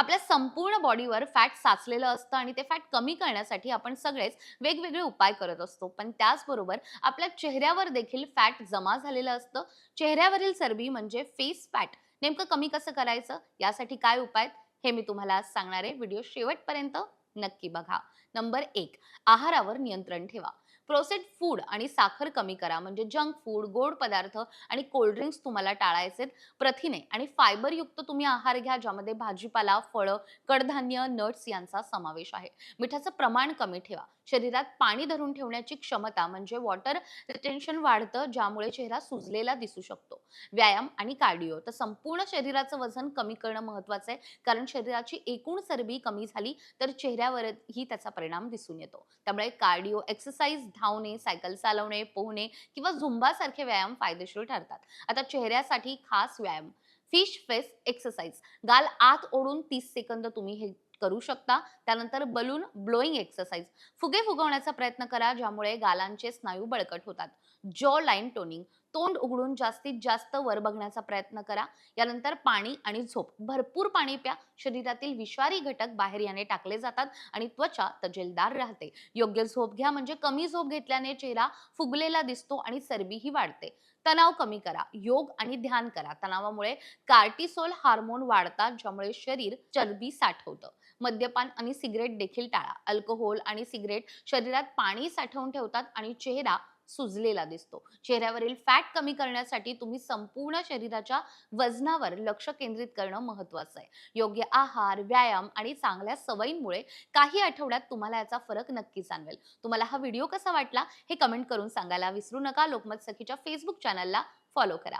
आपल्या संपूर्ण बॉडीवर फॅट साचलेलं असतं आणि ते फॅट कमी करण्यासाठी आपण सगळेच वेगवेगळे उपाय करत असतो. पण त्याचबरोबर आपल्या चेहऱ्यावर देखील फॅट जमा झालेलं असतं. चेहऱ्यावरील चरबी म्हणजे फेस फॅट नेमकं कमी कसं करायचं? यासाठी काय उपाय आहेत, हे मी तुम्हाला आज सांगणार आहे. व्हिडिओ शेवटपर्यंत नक्की बघा. नंबर एक आहारावर नियंत्रण ठेवा. प्रोसेस्ड फूड आणि साखर कमी करा. म्हणजे जंक फूड गोड पदार्थ आणि कोल्ड्रिंक्स तुम्हाला टाळायचे प्रथिने. आणि फायबरयुक्त तुम्ही आहार घ्या ज्यामध्ये भाजीपाला फळं कडधान्य नट्स यांचा समावेश आहे. मिठाचं प्रमाण कमी ठेवा. शरीरात पाणी धरून ठेवण्याची क्षमता म्हणजे वॉटर रिटेन्शन वाढतं ज्यामुळे चेहरा सुजलेला दिसू शकतो. व्यायाम आणि कार्डिओ तर संपूर्ण शरीराचं वजन कमी करणं महत्वाचं आहे. कारण शरीराची एकूण चरबी कमी झाली तर चेहऱ्यावरही त्याचा परिणाम दिसून येतो. त्यामुळे कार्डिओ एक्सरसाइज धावणे सायकल चालवणे पोहणे किंवा झुंबासारखे व्यायाम फायदेशीर ठरतात. आता चेहऱ्यासाठी खास व्यायाम फिश फेस एक्सरसाइज. गाल आत ओढून तीस सेकंद तुम्ही हे करू शकता. त्यानंतर बलून ब्लोईंग एक्सरसाइज. फुगे फुगवण्याचा प्रयत्न करा ज्यामुळे गालांचे स्नायू बळकट होतात. जॉ लाईन टोनिंग. तोंड उघडून जास्तीत जास्त वर बघण्याचा प्रयत्न करा. यानंतर पाणी आणि झोप. भरपूर पाणी प्या. शरीरातील विषारी घटक बाहेर याने टाकले जातात आणि त्वचा तजेलदार राहते. योग्य झोप घ्या म्हणजे कमी झोप घेतल्याने चेहरा फुगलेला दिसतो आणि चरबीही वाढते. तणाव कमी करा. योग आणि ध्यान करा. तणावामुळे कार्टिसोल हार्मोन वाढतात ज्यामुळे शरीर चरबी साठवतं. मद्यपान आणि सिगरेट देखील टाळा. अल्कोहोल आणि सिगरेट शरीरात पाणी साठवून ठेवतात आणि चेहरा सुजलेला दिसतो. चेहऱ्यावरील फॅट कमी करण्यासाठी तुम्ही संपूर्ण शरीराच्या वजनावर लक्ष केंद्रित करणं महत्वाचं आहे. योग्य आहार व्यायाम आणि चांगल्या सवयींमुळे काही आठवड्यात तुम्हाला याचा फरक नक्की जाणवेल. तुम्हाला हा व्हिडिओ कसा वाटला हे कमेंट करून सांगायला विसरू नका. लोकमत सखीच्या फेसबुक चॅनलला फॉलो करा.